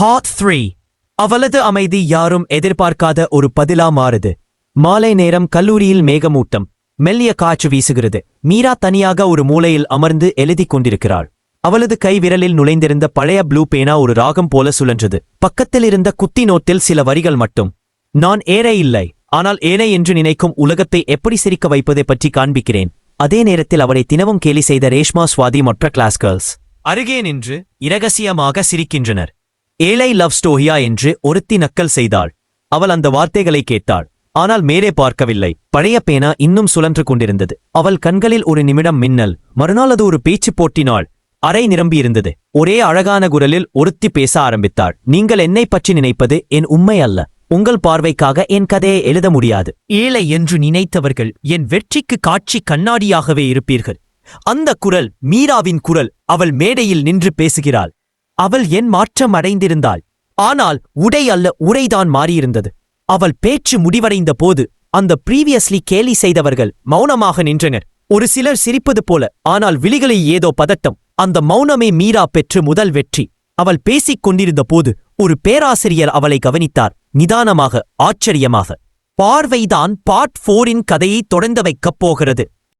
Hot three அவளது அமைதி யாரும் எதிர்பார்க்காத ஒரு பதிலா மாறுது. மாலை நேரம் கல்லூரியில் மேகமூட்டம். மெல்லிய காற்று வீசுகிறது. மீரா தனியாக ஒரு மூலையில் அமர்ந்து எழுதிக் கொண்டிருக்கிறாள். அவளது கை விரலில் நுழைந்திருந்த பழைய ப்ளூ பேனா ஒரு ராகம் போல சுழன்றது. பக்கத்தில் இருந்த குத்தி நோட்டில் சில வரிகள் மட்டும். நான் ஏழை இல்லை. ஆனால் ஏழை என்று நினைக்கும் உலகத்தை எப்படி சிரிக்க வைப்பதை பற்றி காண்பிக்கிறேன். அதே நேரத்தில் அவளை தினமும் கேலி செய்த ரேஷ்மா சுவாதி மற்ற கிளாஸ் கேர்ள்ஸ் அருகே நின்று இரகசியமாக சிரிக்கின்றனர். ஏழை லவ் ஸ்டோரியா என்று ஒருத்தி நக்கல் செய்தாள். அவள் அந்த வார்த்தைகளை கேட்டாள். ஆனால் மேலே பார்க்கவில்லை. பழைய பேனா இன்னும் சுழன்று கொண்டிருந்தது. அவள் கண்களில் ஒரு நிமிடம் மின்னல். மறுநாள் அது ஒரு பேச்சு போட்டினாள். அறை நிரம்பியிருந்தது ஒரே அழகான குரலில் ஒருத்தி பேச ஆரம்பித்தாள். நீங்கள் என்னை பற்றி நினைப்பது என் உண்மை அல்ல. உங்கள் பார்வைக்காக என் கதையை எழுத முடியாது. ஏழை என்று நினைத்தவர்கள் என் வெற்றிக்கு காட்சி கண்ணாடியாகவே இருப்பீர்கள். அந்த குரல் மீராவின் குரல் அவள் மேடையில் நின்று பேசுகிறாள். அவள் என் மாற்றம் அடைந்திருந்தாள். ஆனால் உடை அல்ல உரைதான் மாறியிருந்தது. அவள் பேச்சு முடிவடைந்த போது அந்த ப்ரீவியஸ்லி கேலி செய்தவர்கள் மௌனமாக நின்றனர். ஒரு சிலர் சிரிப்பது போல ஆனால் விழிகளில் ஏதோ பதட்டம். அந்த மௌனமே மீரா பெற்று முதல் வெற்றி. அவள் பேசிக் கொண்டிருந்த போது ஒரு பேராசிரியர் அவளை கவனித்தார். நிதானமாக ஆச்சரியமாக பார்வைதான் பார்ட் போரின் கதையை தொடர்ந்து வைக்கப் போகிறது.